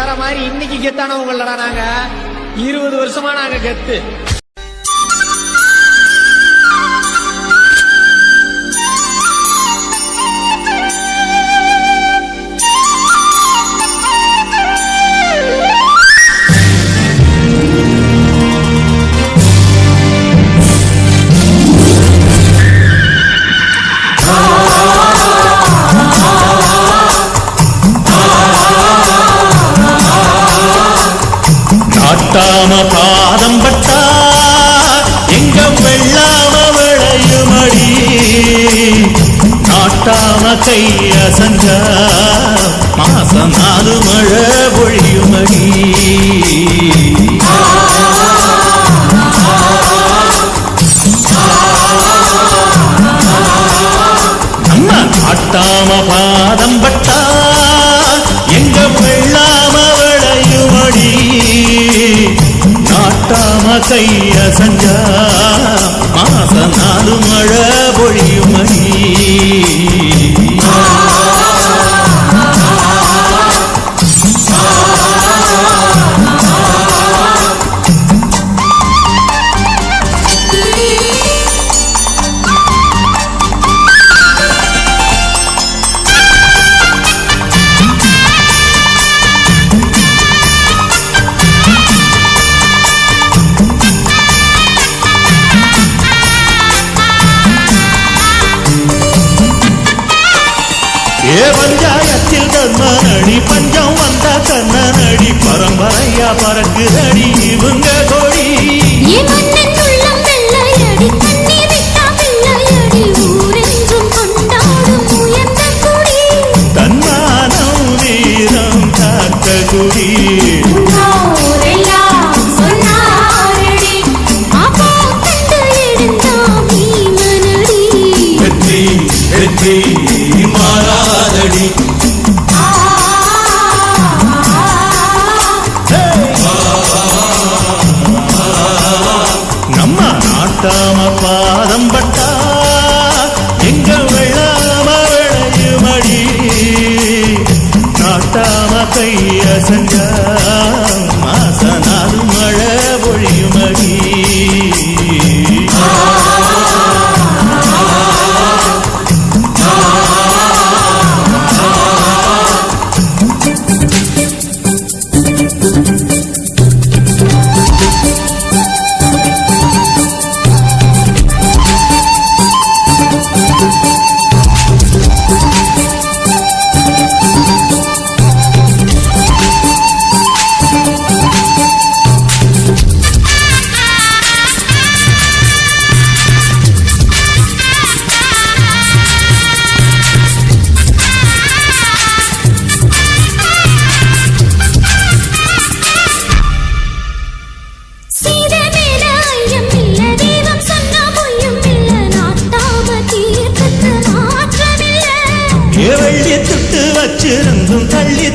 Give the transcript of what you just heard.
எல்லார மாதிரி இன்னைக்கு கெத்தானவங்களடா நாங்க. இருபது வருஷமா நாங்க கெத்து. நாட்டாம பாதம் பட்டா எங்க வெள்ளாம விளையுமடி. நாட்டாம கைய சஞ்சா மாசம் நாலு மழை பொழியுமடி. நம்ம நாட்டாம பாதம் நாட்டாம சஞ்சா ஏ பஞ்சாயத்தில் தர்மனடி பஞ்சம் வந்த கண்ணனடி பரம்பரையா பறக்குதடி இவங்க கொடி. தன்மானம் வீரம் காத்த குடி. வெற்றி வெற்றி மாறாதடி நாட்டாம வெளியே தட்டு வச்சிருந்தும் தள்ளி